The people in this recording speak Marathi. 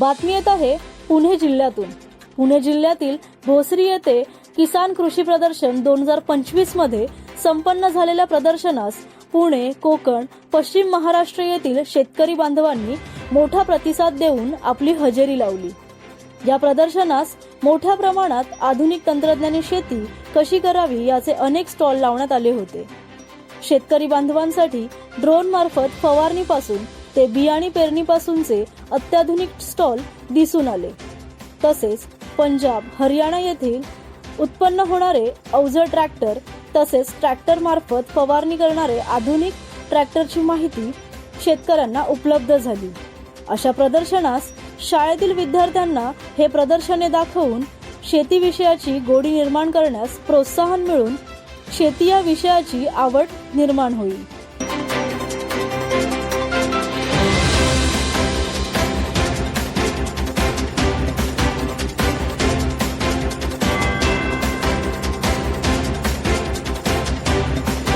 बातमी येत आहे पुणे जिल्ह्यातून. पुणे जिल्ह्यातील भोसरी येथे किसान कृषी प्रदर्शन दोन हजार पंचवीसमध्ये संपन्न झालेल्या प्रदर्शनास पुणे कोकण पश्चिम महाराष्ट्र येथील शेतकरी बांधवांनी मोठा प्रतिसाद देऊन आपली हजेरी लावली. या प्रदर्शनास मोठ्या प्रमाणात आधुनिक तंत्रज्ञानी शेती कशी करावी याचे अनेक स्टॉल लावण्यात आले होते. शेतकरी बांधवांसाठी ड्रोन मार्फत फवारणीपासून ते बियाणी पेरणीपासूनचे अत्याधुनिक स्टॉल दिसून आले. तसेच पंजाब हरियाणा येथील उत्पन्न होणारे अवजड ट्रॅक्टर तसेच ट्रॅक्टर मार्फत फवारणी करणारे आधुनिक ट्रॅक्टरची माहिती शेतकऱ्यांना उपलब्ध झाली. अशा प्रदर्शनास शाळेतील विद्यार्थ्यांना हे प्रदर्शने दाखवून शेतीविषयाची गोडी निर्माण करण्यास प्रोत्साहन मिळून शेती या विषयाची आवड निर्माण होईल.